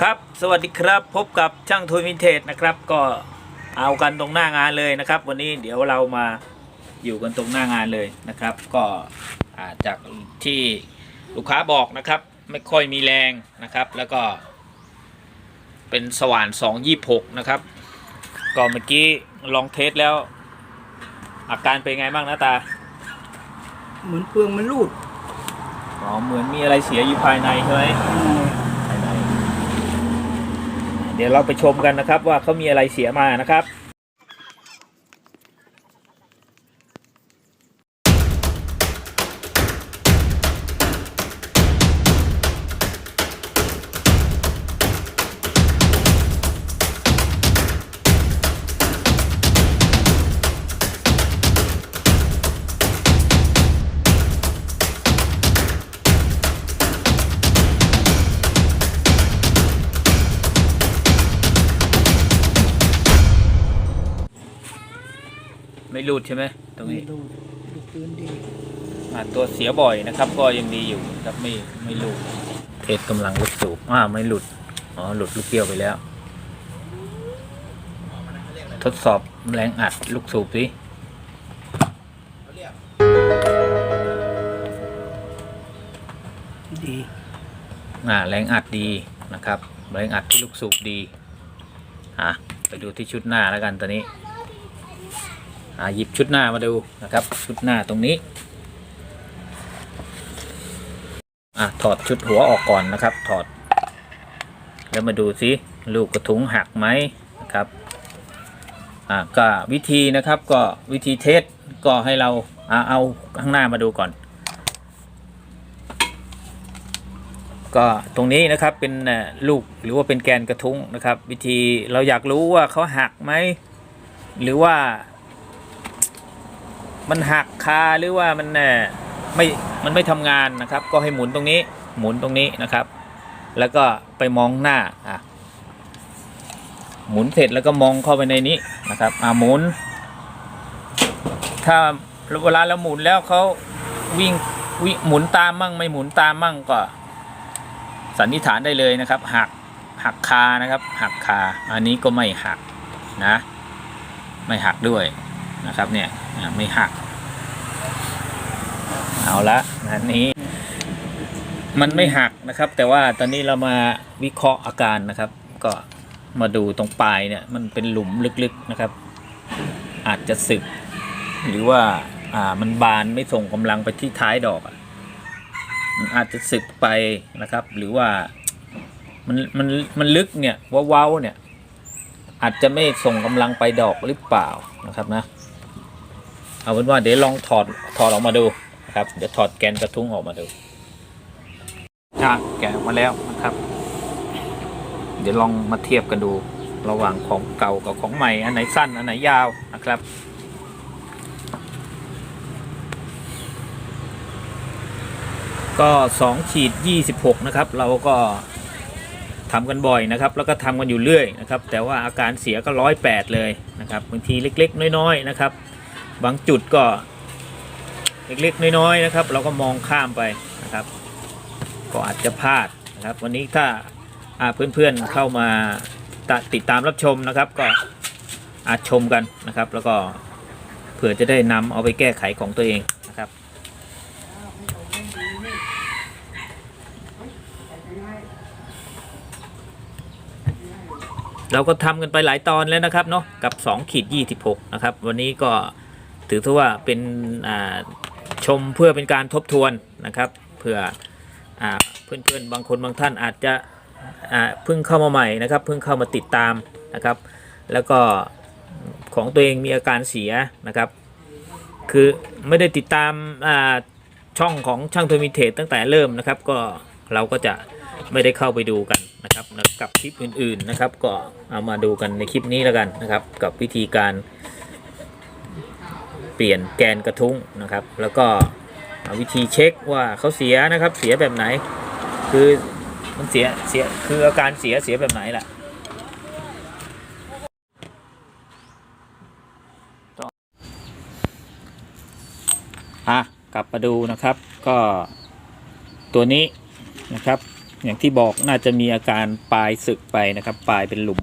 ครับสวัสดีครับพบกับช่างทุนวินเทจนะครับ ก็เอากันตรงหน้างานเลยนะครับ วันนี้เดี๋ยวเรามาอยู่กันตรงหน้างานเลยนะครับ ก็อ่าจากที่ลูกค้าบอกนะครับ ไม่ค่อยมีแรงนะครับ แล้วก็ เป็นสว่าน226 นะครับ ก็เมื่อกี้ลองเทสแล้ว อาการเป็นไงบ้างนะตา เหมือนเปลืองมันรูดอ๋อเหมือนมีอะไรเสียอยู่ภายในใช่ไหมภายใน เดี๋ยวเราไปชมกันนะครับ ว่าเขามีอะไรเสียมานะครับ ไม่รูดใช่ไหมตรงไม่นี้รูดดูปืนดีอ่าตัวเสียบ่อยนะครับ ก็ยังดีอยู่ครับไม่ไม่รูดเทสกำลังลูกสูบอ่าไม่หลุดอ๋อหลุดลูกเกี้ยวไปแล้ว ทดสอบแรงอัดลูกสูบสิดีอ่าแรงอัดดีนะครับ แรงอัดที่ลูกสูบดีอะไปดูที่ชุดหน้าแล้วกันตอนนี้อ่า หยิบชุดหน้ามาดูนะครับ ชุดหน้าตรงนี้อะถอดชุดหัวออกก่อนนะครับ ถอด แล้วมาดูซิลูกกระทุ้งหักไหมนะครับอ่าก็วิธีนะครับก็วิธีเทสก็ให้เราอ่าเอาข้างหน้ามาดูก่อน ก็ตรงนี้นะครับเป็นลูกหรือว่าเป็นแกนกระทุ้งนะครับ วิธีเราอยากรู้ว่าเขาหักไหมหรือว่า มันหักคาหรือว่ามันเอ่ไม่ มันไม่ทำงานนะครับ ก็ให้หมุนตรงนี้ หมุนตรงนี้นะครับ แล้วก็ไปมองหน้าอะหมุนเสร็จแล้วก็มองเข้าไปในนี้นะครับอะหมุน ถ้าเวลาเราหมุนแล้วเขาวิ่งวิหมุนตามมั่งไม่หมุนตามมั่งก็สันนิษฐานได้เลยนะครับ หักหักคานะครับ หักคา อันนี้ก็ไม่หักนะ ไม่หักด้วย นะครับเนี่ยไม่หัก เอาละอันนี้มันไม่หักนะครับ แต่ว่าตอนนี้เรามาวิเคราะห์อาการนะครับ ก็มาดูตรงปลายเนี่ยมันเป็นหลุมลึกๆนะครับ อาจจะสึก หรือว่าอ่ามันบานไม่ส่งกำลังไปที่ท้ายดอกอะมันอาจจะสึกไปนะครับ หรือว่ามันมันมันลึกเนี่ยว้าๆเนี่ย อาจจะไม่ส่งกำลังไปดอกหรือเปล่านะครับนะ เอาเป็นว่าเดี๋ยวลองถอดถอดออกมาดูนะครับ เดี๋ยวถอดแกนกระทุ้งออกมาดูอะแกะออกมาแล้วนะครับ เดี๋ยวลองมาเทียบกันดูระหว่างของเก่ากับของใหม่อันไหนสั้นอันไหนยาวนะครับก็2ขีด26 นะครับ เราก็ทำกันบ่อยนะครับ แล้วก็ทำกันอยู่เรื่อยนะครับ แต่ว่าอาการเสียก็ร้อยแปดเลยนะครับบางทีเล็ก ๆ น้อย ๆ นะครับ บางจุดก็เล็กๆน้อยๆนะครับ เราก็มองข้ามไปนะครับ ก็อาจจะพลาดนะครับ วันนี้ถ้าอาเพื่อนๆเข้ามาต,ติดตามรับชมนะครับ ก็อาจชมกันนะครับ แล้วก็เผื่อจะได้นำเอาไปแก้ไขของตัวเองนะครับเราก็ทำกันไปหลายตอนแล้วนะครับเนาะกับ 2 ขีด 26 นะครับ วันนี้ก็ ถือซะว่าเป็นชมเพื่อเป็นการทบทวนนะครับเพื่อเพื่อนๆบางคนบางท่านอาจจะเพิ่งเข้ามาใหม่นะครับเพิ่งเข้ามาติดตามนะครับ แล้วก็ของตัวเองมีอาการเสียนะครับ คือไม่ได้ติดตามช่องของช่างโทมิเทตตั้งแต่เริ่มนะครับ ก็เราก็จะไม่ได้เข้าไปดูกันนะครับกับคลิปอื่นๆนะครับ ก็เอามาดูกันในคลิปนี้แล้วกันนะครับ กับวิธีการ เปลี่ยนแกนกระทุ้งนะครับ แล้วก็วิธีเช็คว่าเขาเสียนะครับ เสียแบบไหน คือมันเสียเสียคืออาการเสียเสียแบบไหนล่ะอะกลับมาดูนะครับก็ตัวนี้นะครับ อย่างที่บอกน่าจะมีอาการปลายสึกไปนะครับ ปลายเป็นหลุม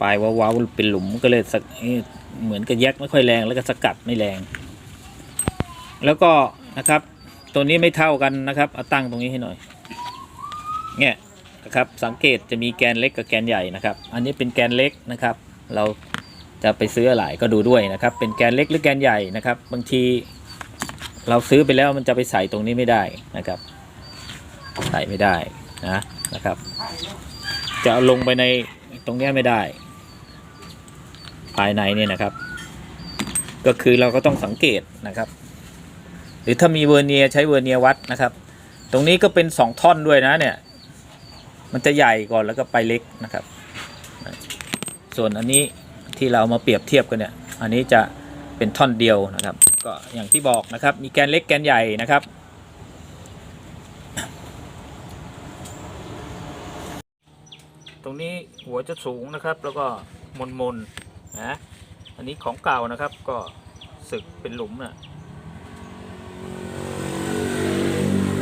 ปลายว้าวๆเป็นหลุมก็เลยสักเหมือนกับแยกไม่ค่อยแรงแล้วก็สกัดไม่แรง แล้วก็นะครับ ตัวนี้ไม่เท่ากันนะครับเอาตั้งตรงนี้ให้หน่อยเนี่ยนะครับสังเกตจะมีแกนเล็กกับแกนใหญ่นะครับ อันนี้เป็นแกนเล็กนะครับ เราจะไปซื้ออะไรก็ดูด้วยนะครับ เป็นแกนเล็กหรือแกนใหญ่นะครับ บางทีเราซื้อไปแล้วมันจะไปใส่ตรงนี้ไม่ได้นะครับ ใส่ไม่ได้นะนะครับ จะเอาลงไปในตรงนี้ไม่ได้ ภายในเนี่ยนะครับ ก็คือเราก็ต้องสังเกตนะครับ หรือถ้ามีเวอร์เนียใช้เวอร์เนียวัดนะครับ ตรงนี้ก็เป็นสองท่อนด้วยนะเนี่ย มันจะใหญ่ก่อนแล้วก็ไปเล็กนะครับ ส่วนอันนี้ที่เรามาเปรียบเทียบกันเนี่ย อันนี้จะเป็นท่อนเดียวนะครับ ก็อย่างที่บอกนะครับ มีแกนเล็กแกนใหญ่นะครับตรงนี้หัวจะสูงนะครับ แล้วก็มนมน นะอันนี้ของเก่านะครับก็สึกเป็นหลุมนะ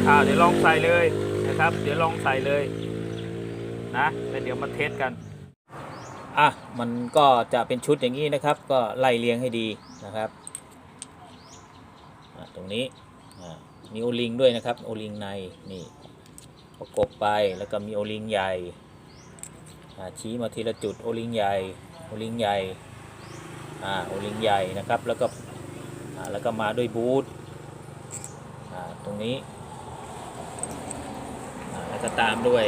อ่าเดี๋ยวลองใส่เลยนะครับ เดี๋ยวลองใส่เลยนะแล้วเดี๋ยวมาเทสกันอะมันก็จะเป็นชุดอย่างนี้นะครับ ก็ไล่เรียงให้ดีนะครับตรงนี้มีโอลิงด้วยนะครับโอลิงในนี่ประกบไปแล้วก็มีโอลิงใหญ่ชี้มาทีละจุดโอลิงใหญ่ โอลิงใหญ่อ่าโอลิงใหญ่นะครับแล้วก็อ่าแล้วก็มาด้วยบูทอ่าตรงนี้อ่าแล้วก็ตามด้วย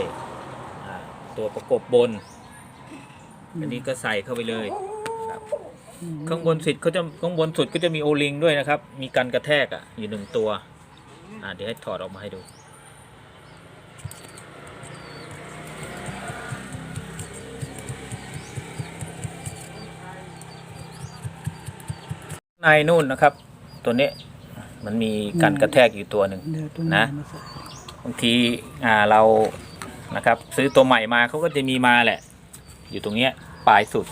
อ่าตัวประกบบน อันนี้ก็ใส่เข้าไปเลยนะครับข้างบนสุดเขาจะข้างบนสุดก็จะมีโอลิงด้วยนะครับ มีกันกระแทกอะอยู่หนึ่งตัวอ่าเดี๋ยวให้ถอดออกมาให้ดู ในนู่นนะครับ ตัวนี้มันมีกันกระแทกอยู่ตัวหนึ่งเดี๋ยวตัวนะมาใส่บางทีอ่าเรานะครับ ซื้อตัวใหม่มาเขาก็จะมีมาแหละ อยู่ตรงเนี้ยปลายสุด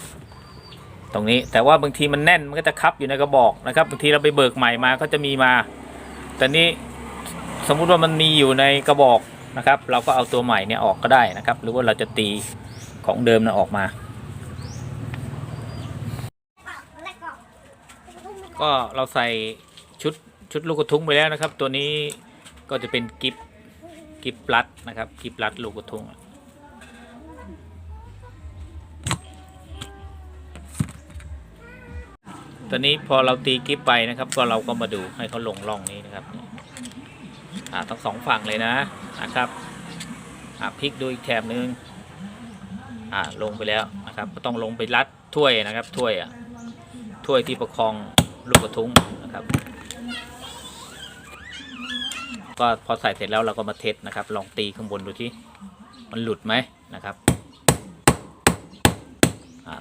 ตรงนี้แต่ว่าบางทีมันแน่นมันก็จะคับอยู่ในกระบอกนะครับบางทีเราไปเบิกใหม่มาก็จะมีมา แต่นี้สมมุติว่ามันมีอยู่ในกระบอกนะครับ เราก็เอาตัวใหม่เนี่ยออกก็ได้นะครับ หรือว่าเราจะตีของเดิมนะออกมา ก็เราใส่ชุดชุดลูกกระทุ้งไปแล้วนะครับ ตัวนี้ก็จะเป็นกิฟกิฟรัดนะครับกิฟรัดลูกกระทุ้งตอนนี้พอเราตีกิฟไปนะครับ ก็เราก็มาดูให้เขาลงร่องนี้นะครับอ่าทั้งสองฝั่งเลยนะนะครับอ่าพลิกดูอีกแถบนึงอ่าลงไปแล้วนะครับ ก็ต้องลงไปรัดถ้วยนะครับถ้วยอะถ้วยที่ประคอง ลูกกระทุ้งนะครับ ก็พอใส่เสร็จแล้วเราก็มาเทสนะครับ ลองตีข้างบนดูที่มันหลุดไหมนะครับ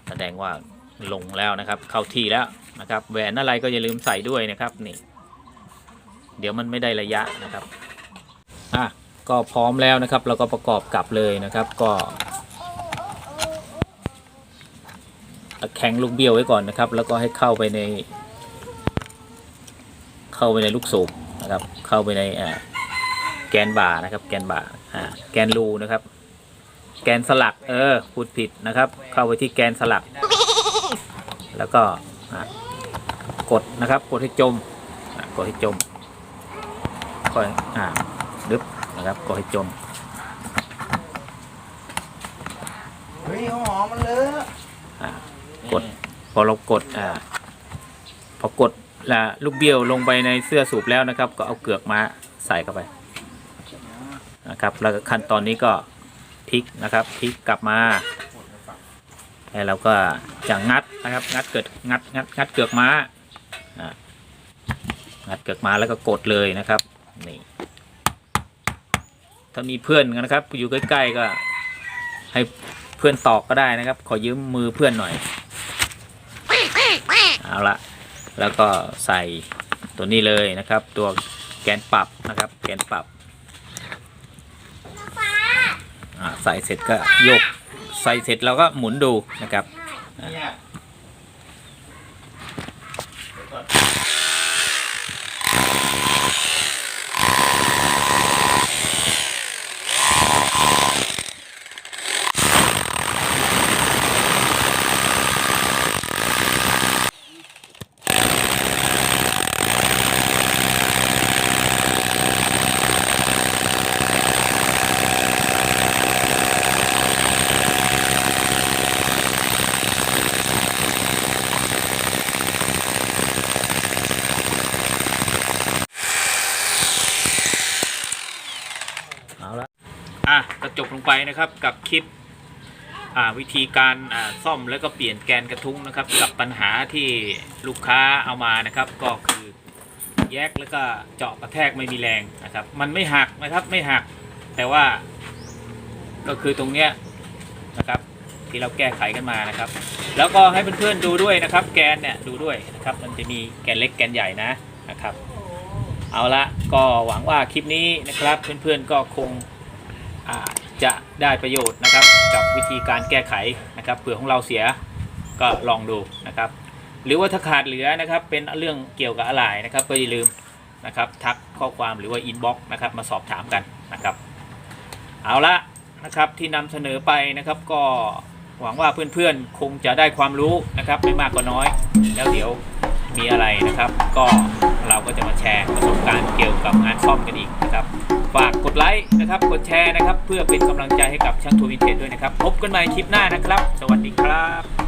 แสดงว่าลงแล้วนะครับ เข้าที่แล้วนะครับ แหวนอะไรก็อย่าลืมใส่ด้วยนะครับนี่ เดี๋ยวมันไม่ได้ระยะนะครับอะก็พร้อมแล้วนะครับ เราก็ประกอบกลับเลยนะครับ ก็ตะแคงลูกเบี้ยวไว้ก่อนนะครับ แล้วก็ให้เข้าไปใน เข้าไปในลูกสูบนะครับ เข้าไปในอ่าแกนบ่านะครับ แกนบ่าอ่าแกนรูนะครับ แกนสลัก เออพูดผิดนะครับ เข้าไปที่แกนสลัก แล้วก็อ่ากดนะครับ กดให้จมอ่ากดให้จมค่อยอ่าดึบนะครับกดให้จมเฮ้ยหอมมันเลอะอ่ากดพอเรากดอ่าพอกด ละลูกเบี้ยวลงไปในเสื้อสูบแล้วนะครับ ก็เอาเกือกมาใส่เข้าไปนะครับแล้วขั้นตอนนี้ก็พลิกนะครับพลิกกลับมาแล้วเราก็จะงัดนะครับงัดเกิดงัดงัดงัดเกือกม้าอะงัดเกือกม้าแล้วก็กดเลยนะครับนี่ถ้ามีเพื่อนนะครับอยู่ใกล้ ๆ ก็ให้เพื่อนตอกก็ได้นะครับ ขอยืมมือเพื่อนหน่อยเอาละ แล้วก็ใส่ตัวนี้เลยนะครับ ตัวแกนปรับนะครับ แกนปรับอ่าใส่เสร็จก็โยก ใส่เสร็จเราก็หมุนดูนะครับอ่า อะก็จบลง ไปนะครับกับคลิปวิธีการซ่อมแล้วก็เปลี่ยนแกนกระทุ้งนะครับ กับปัญหาที่ลูกค้าเอามานะครับ ก็คือแยกแล้วก็เจาะกระแทกไม่มีแรงนะครับ มันไม่หักนะครับไม่หัก แต่ว่าก็คือตรงเนี้ยนะครับ ที่เราแก้ไขกันมานะครับ แล้วก็ให้เพื่อนๆดูด้วยนะครับ แกนเนี่ยดูด้วยนะครับ มันจะมีแกนเล็กแกนใหญ่นะนะครับ เอาละก็หวังว่าคลิปนี้นะครับ เพื่อนๆก็คง จะได้ประโยชน์นะครับ กับวิธีการแก้ไขนะครับเผื่อของเราเสียก็ลองดูนะครับ หรือว่าถ้าขาดเหลือนะครับ เป็นเรื่องเกี่ยวกับอะไรนะครับ ก็อย่าลืมนะครับ ทักข้อความหรือว่าอินบ็อกซ์นะครับ มาสอบถามกันนะครับ เอาละนะครับที่นำเสนอไปนะครับ ก็หวังว่าเพื่อนๆคงจะได้ความรู้นะครับ ไม่มากก็น้อย แล้วเดี๋ยวมีอะไรนะครับ ก็เราก็จะมาแชร์ประสบการณ์เกี่ยวกับงานซ่อมกันอีกนะครับ กดไลค์นะครับ กดแชร์นะครับ เพื่อเป็นกำลังใจให้กับช่างทัวร์วินเทจด้วยนะครับ พบกันใหม่คลิปหน้านะครับ สวัสดีครับ